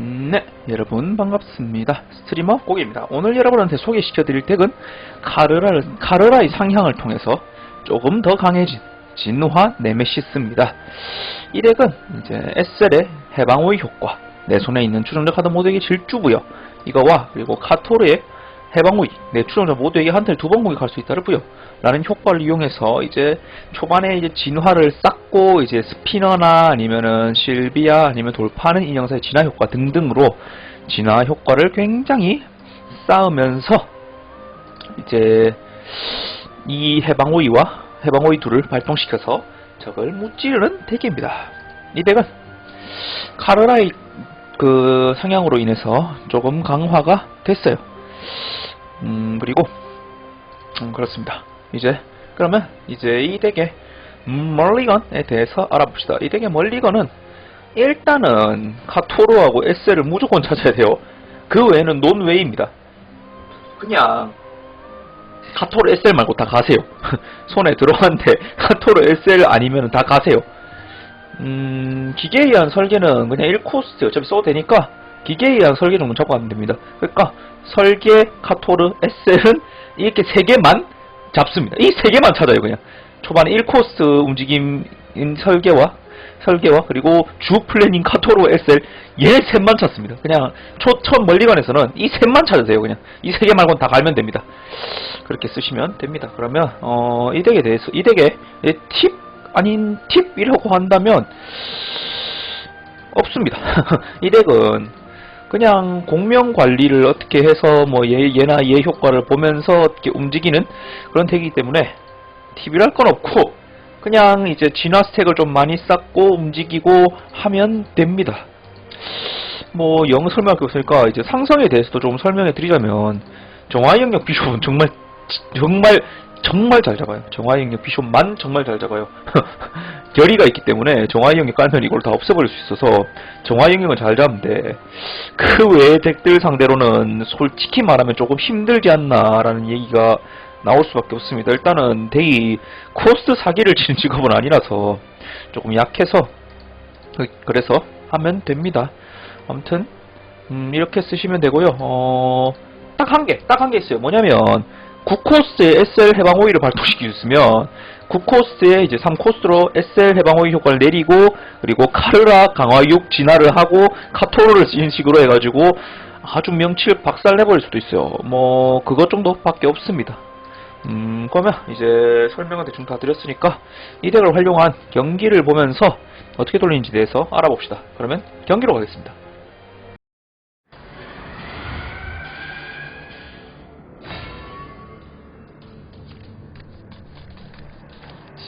네, 여러분 반갑습니다. 스트리머 고기입니다. 오늘 여러분한테 소개시켜드릴 덱은 카르라, 카르라의 상향을 통해서 조금 더 강해진 진화 네메시스입니다. 이 덱은 이제 SL의 해방호의 효과, 내 손에 있는 추종자 카드 모두에게 질주부여 이거와 그리고 카토르의 해방호의 내 추종자 모두에게 한 턴에 두번 공격할 수 있다를 부여 라는 효과를 이용해서 이제 초반에 이제 진화를 쌓고 이제 스피너나 아니면은 실비아 아니면 돌파하는 인형사의 진화 효과 등등으로 진화 효과를 굉장히 쌓으면서 이제 이 해방오이와 해방오이 둘을 발동시켜서 적을 무찌르는 덱입니다. 이 덱은 카르라의 그 상향으로 인해서 조금 강화가 됐어요. 음 그리고 음, 그렇습니다. 이제 그러면 이제 이 덱의 멀리건에 대해서 알아봅시다. 이 덱의 멀리건은 일단은 카토르하고 SL을 무조건 찾아야 돼요. 그 외에는 논웨이입니다. 그냥 카토르 SL 말고 다 가세요. 손에 들어왔는데 카토르 SL 아니면 다 가세요. 음, 기계에 의한 설계는 그냥 1코스 어차피 써도 되니까 기계에 의한 설계 정도 잡고 가면 됩니다. 그러니까 설계, 카토르, SL은 이렇게 세 개만 잡습니다. 이 세 개만 찾아요, 그냥. 초반에 1코스 움직임 설계와 설계와 그리고 주 플래닝 카토르 SL 얘 셋만 찾습니다. 그냥 초첫 멀리건에서는 이 셋만 찾으세요, 그냥. 이 세 개 말고는 다 갈면 됩니다. 그렇게 쓰시면 됩니다. 그러면 어, 이 덱에 대해서 이 덱의 팁 아닌 팁이라고 한다면 없습니다. 이 덱은 그냥 공명 관리를 어떻게 해서 뭐 얘, 얘나 얘 효과를 보면서 어떻게 움직이는 그런 덱이기 때문에 팁이랄 건 없고 그냥 이제 진화 스택을 좀 많이 쌓고 움직이고 하면 됩니다. 뭐영 설명할 게 없으니까 이제 상성에 대해서도 좀 설명해 드리자면 정화의 영역 비숍은 정말 정말 정말 잘 잡아요. 정화의 영역 비숍만 정말 잘 잡아요. 결의가 있기 때문에 정화의 영역 깔면 이걸 다 없애버릴 수 있어서 정화의 영역은 잘 잡는데 그 외의 덱들 상대로는 솔직히 말하면 조금 힘들지 않나라는 얘기가 나올 수밖에 없습니다. 일단은 덱이 코스트 사기를 치는 직업은 아니라서 조금 약해서 그- 그래서 하면 됩니다. 아무튼 음, 이렇게 쓰시면 되고요. 어, 딱 한 개, 딱 한 개 있어요. 뭐냐면 9코스에 SL 해방 오이를 발동시켜줬으면 9코스에 이제 3코스로 SL 해방 오이 효과를 내리고 그리고 카르라 강화 6 진화를 하고 카토르를 쓰는 식으로 해가지고 아주 명칠 박살 내버릴 수도 있어요. 뭐 그것 정도밖에 없습니다. 음, 그러면 이제 설명을 대충 다 드렸으니까 이 덱을 활용한 경기를 보면서 어떻게 돌리는지 대해서 알아봅시다. 그러면 경기로 가겠습니다.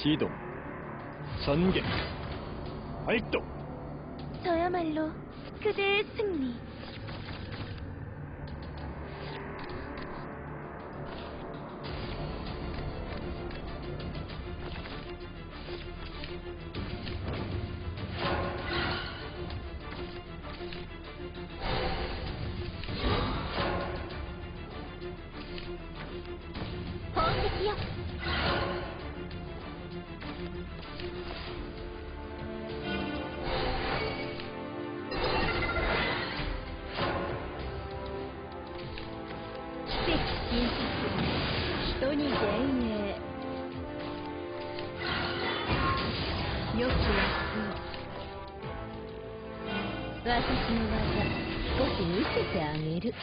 시동 전개 발동 저야말로 그대의 승리. 私の技少し見せてあげる。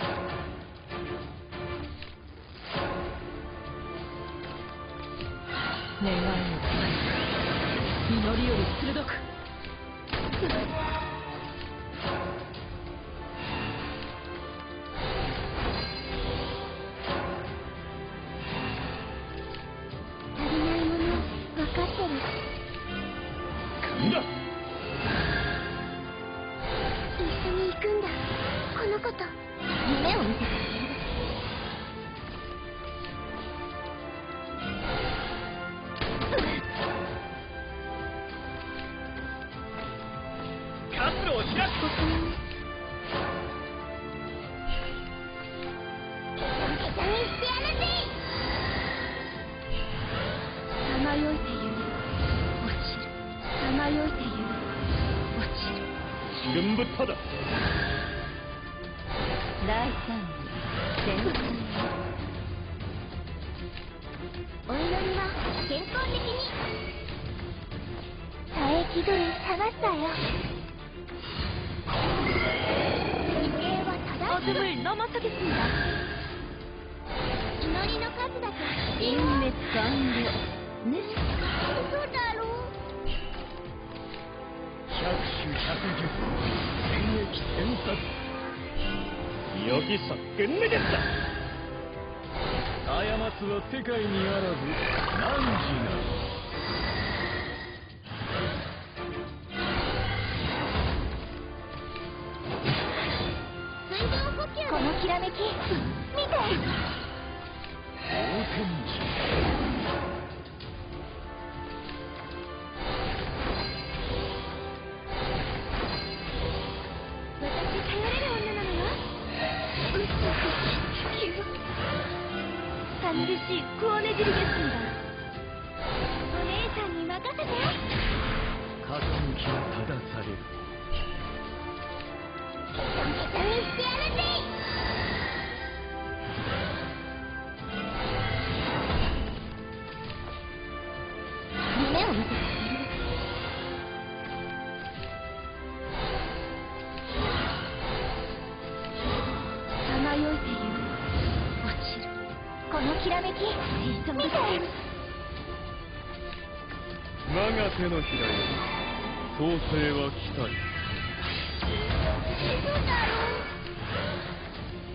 佐伯軍探したよ時計は正しい 어둠을 넘어서겠습니다. 祈りの数だけ 인맥 완료. ね嘘だろ百種百十戦役戦殺여기서 끝내겠다 過つは世界にあらず汝なり このきらめき見てこのきらめき見て我が手のひらよ創世は来たり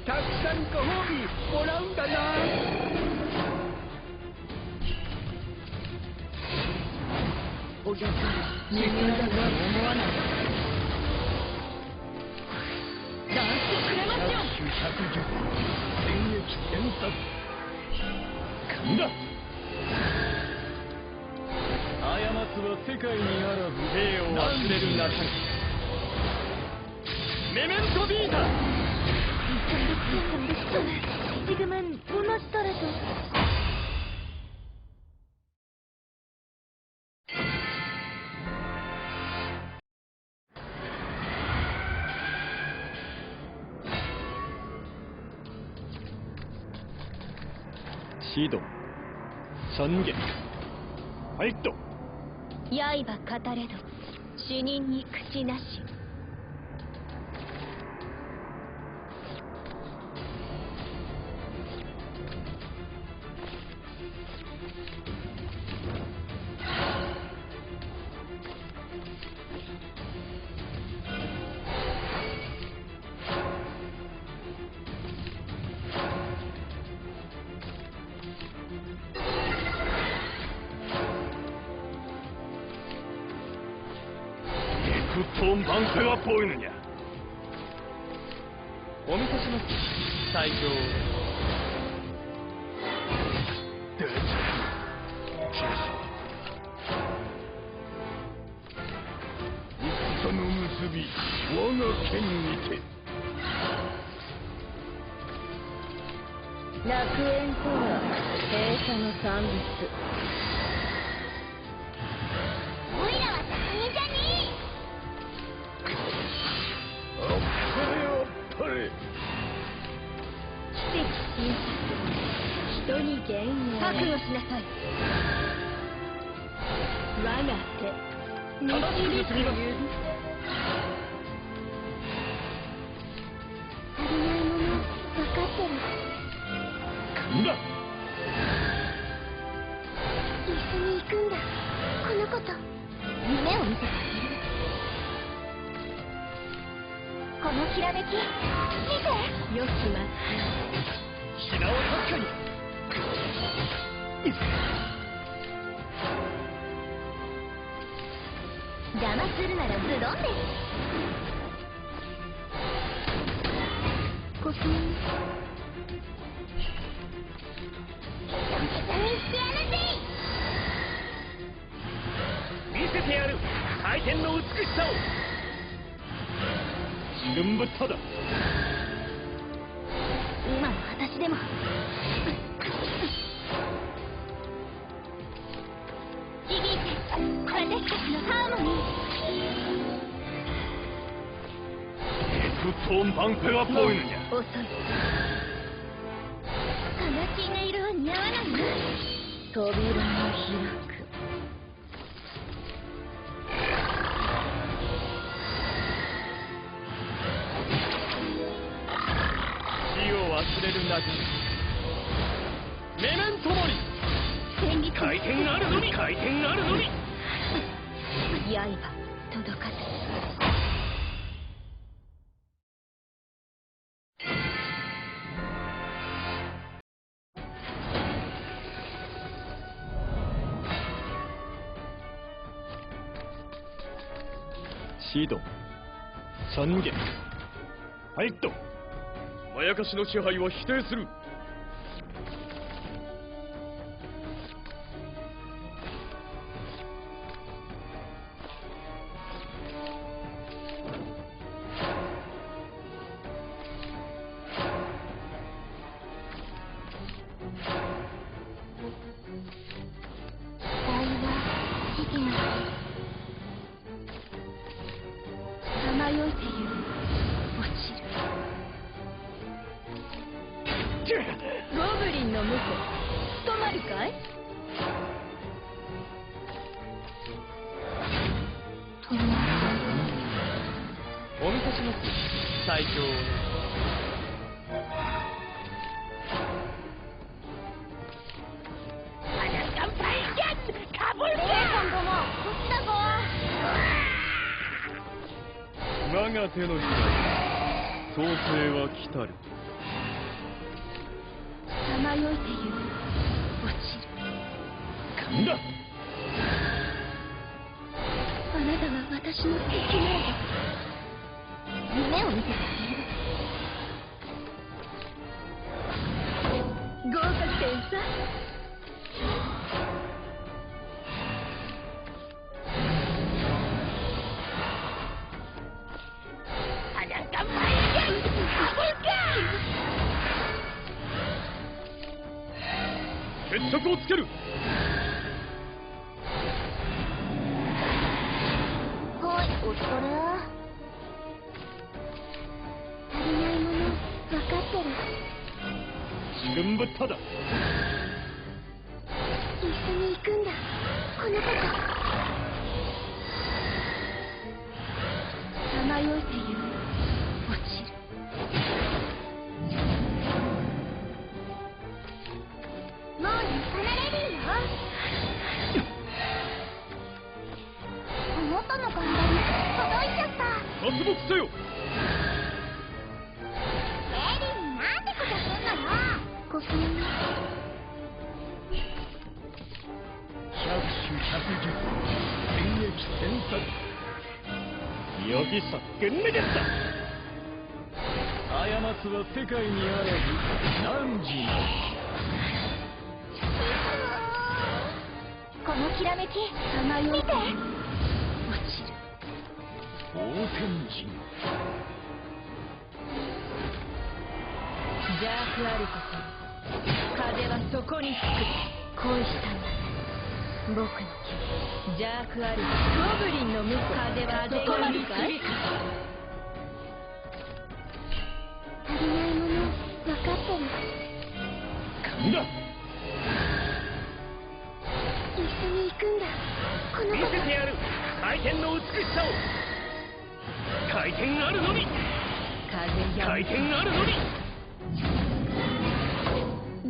たくさんご褒美もらうんだなお客さん、人間だと思わない。ダンスくれますよ百種百十戦役戦殺神だ過つは世界にあらず兵を忘れるなかりメメントビータ 지금은 무너지더라도 始動尊厳활 동. 刃語れど死人に口なし。 돈 방패가 보이느 냐? 오미타시마스 사이교 人に幻影覚悟しなさい我が手。正しく結びますえ足りないもの分かってる神だ一緒に行くんだ。この子と。夢を見せてあげるこのきらめき。見て。よきまをに。するならズです。見せてやる。回転の美しさを。自分ぶっタだ。でも。響いて私た。ちのハーモニー鉄を満平はポイン遅い花金の色は似合わないな。扉の開忘れるなかメメントモリ回転あるのみ。回転あるのみ。刃届かずまやかしの支配は否定する。我が手のひら創世は来たる。さまよいている。落ちる。勘だ？あなたは私の敵なの。夢を見せて合お疲れ。足りないもの分かってる。自分ぶっただ一緒に行くんだ。この子と。さまよいて戦役戦策よきさゲンネゲッタ過つは世界にあらず汝のこのきらめき見て落ちる大天神。ジャークアルコさん風はそこにつく。恋したんだ僕の君ジャークアゴブリンの婿風はそこにかい足りないもの分かってる勘だ。一緒に行くんだ。この見せてやる回転の美しさを回転あるのみ。風や回転あるのみ。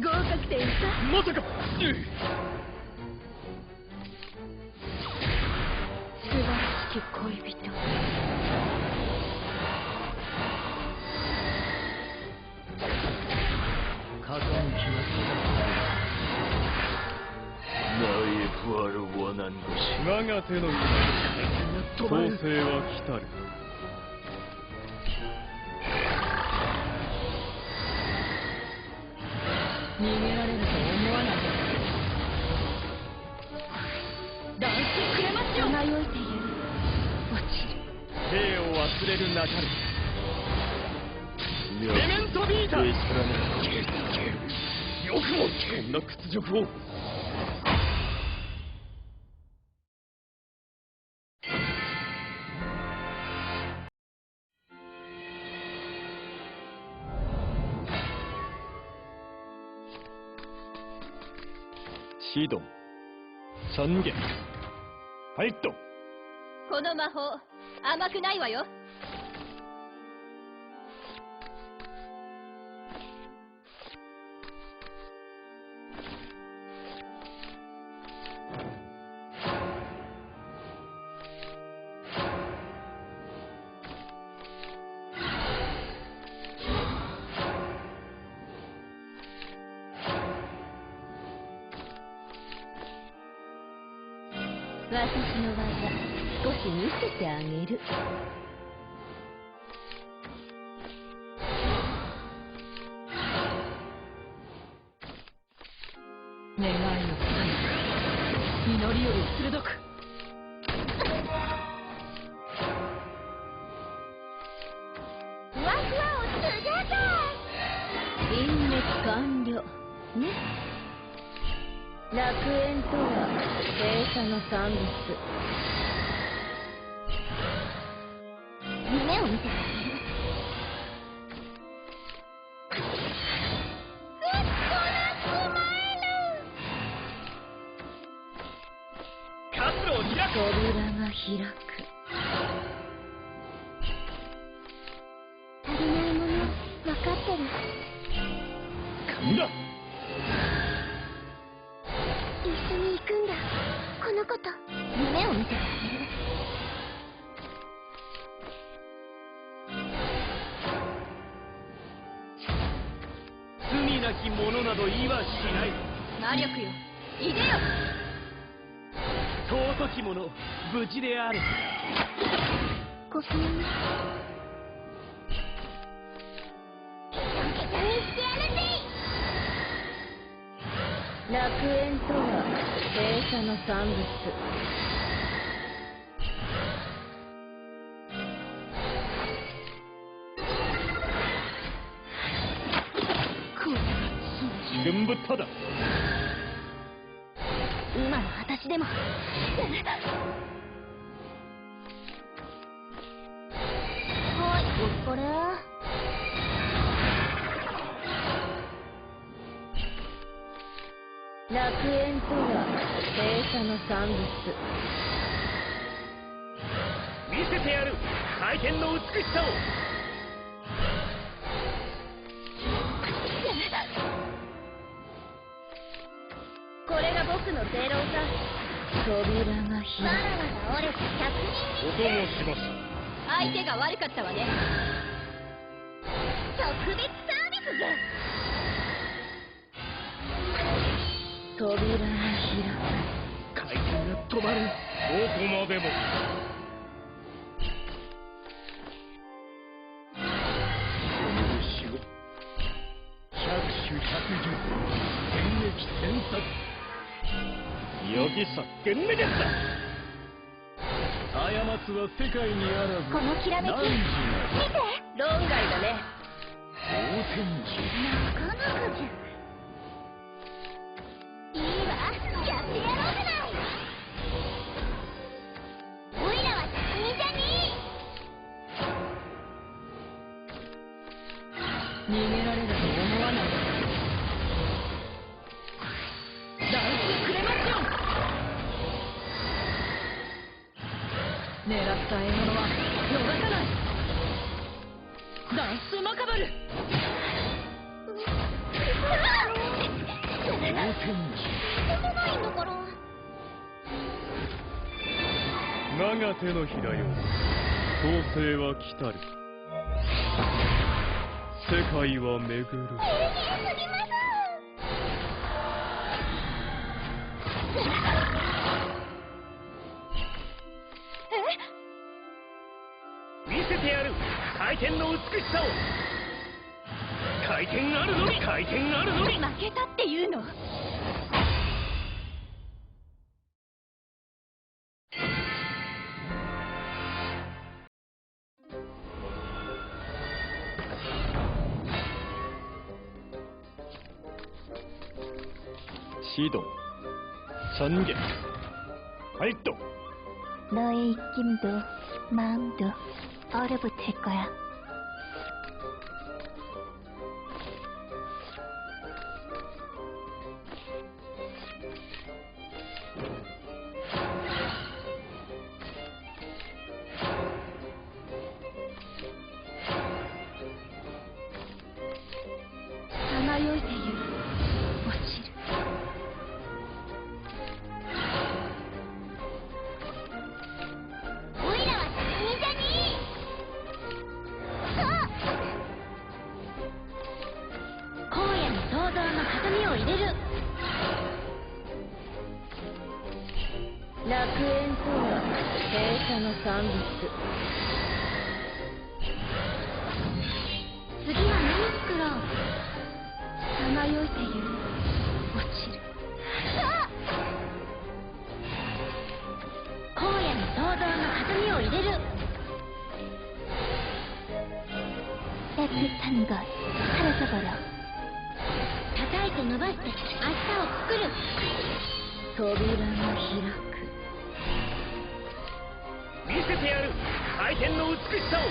合格点さまさか。うっき恋人風向きが我が手のひら創世は来たる逃げられると思わないくれますよ。迷いている溢れるなレメントビーター。よくもこんな屈辱を。この魔法甘くないわよ。私の技少し見せてあげる。楽園とは傾斜の産物夢を見て。魔力よ。いでよ。尊き者無事である。ごきげんようケチャンケチャンにしてやる。ぜ楽園とは閉鎖の産物自分ぶっただ私でも。はいこれ。楽園とは閉鎖の産物見せてやる。回転の美しさを。これが僕の正論さ扉がまだ開まだ折れた百人お供しますく相手が悪かったわね。特別サービスじゃ。扉が開回転が止まる。どこまでも。しろ百種百獣天撃天殺よぎさ幻滅だ過つは世界にあらず。このきらめき。汝見て。く論外だね。大天獣なかなかじゃ。いいわ。やってやろうじゃな我が手のひらよ創世は来たる。世界は巡る。すぎます見せてやる。回転の美しさを。回転あるのみ回転あるのみ。負けたっていうの 시동 전개 발동 너의 입김도 마음도 얼어붙을 거야. 者の産物次は何を作ろうさまよいている。落ちる。荒野に創造の鏡を入れるエブ叩いて伸ばして明日をる。扉剣の美しさを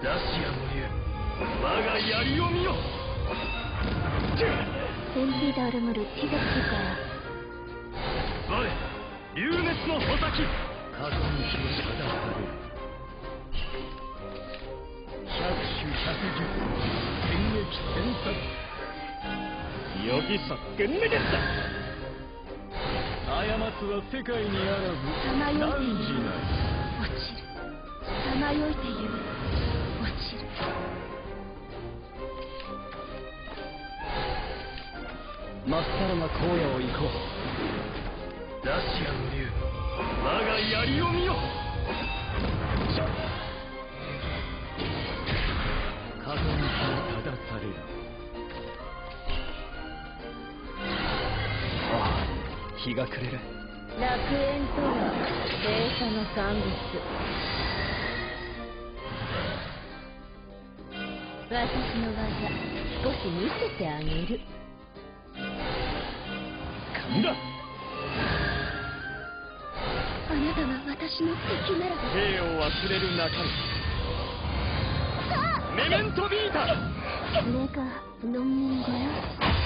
ラシアの竜我が槍を見よ。ベンビダルムルティガか我竜熱の穂先。過去の日を定れる。百種百獣天液天才予ぎさくんめでし過ちは世界にあらずさまよい落ちるさまよいていまっさらな荒野を行こうダシアの竜我が槍を見よ風に気をただされるああ日が暮れる楽園とは閉鎖の産物私の技少し見せてあげる。勘だ？あなたは私の敵なら兵を忘れるなかれメメントビータそれが農民小屋